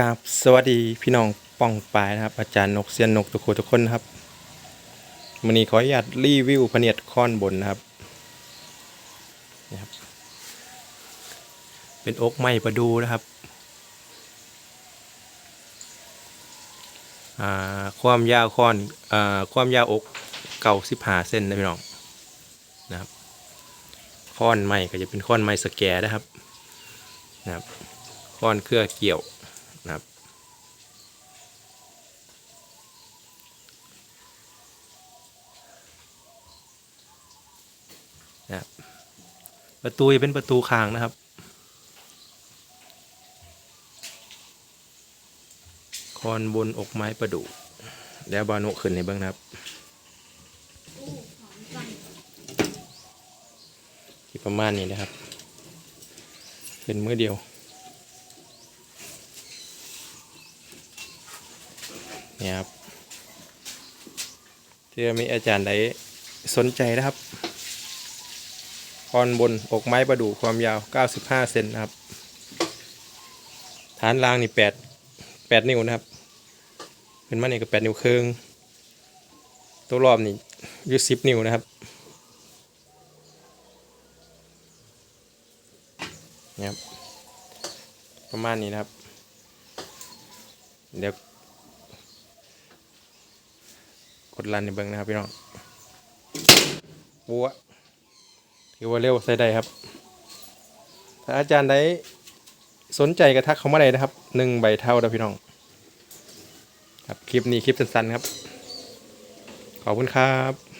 กราบสวัสดีพี่น้องป้องปายนะครับ อาจารย์นกเซียนนกทุกคนทุกคนนะครับวันนี้ขออนุญาตรีวิวพเนียดค้อนบนนะครับนี่ครับ เป็นอกไม้ประดูนะครับอ่าความยาวค้อนอ่าความยาวอกเก่าสิบหาเส้นนะพี่น้องนะครับค้อนไม้ก็จะเป็นค้อนไม้สแกร์นะครับนะครับค้อนเครือเกี่ยว นะครับ นะครับ ประตูจะเป็นประตูคางนะครับ คอนบนอกไม้ประดู่แล้วบานุขึ้นในเบื้องนะครับที่ประมาณนี้นะครับ เป็นมือเดียว เนี่ยครับที่มีอาจารย์ใดสนใจนะครับคอนบนอกไม้ประดู่ความยาว 95 เซนนะครับ ฐานรางนี่8 8 นิ้วนะครับ เป็นมันนี่ก็ 8 นิ้วครึ่งตัวรอบนี่ยู่10 นิ้วนะครับเนี่ยครับ ประมาณนี้นะครับ เดี๋ยว กดลันในเบิ้งนะครับพี่น้องบัวถือว่าเร็วใส่ได้ครับ ถ้าอาจารย์ได้สนใจกระทักเขามาได้นะครับหนึ่งใบเท่านะพี่น้อง ครับคลิปนี้คลิปสั้นๆครับ ขอบคุณครับ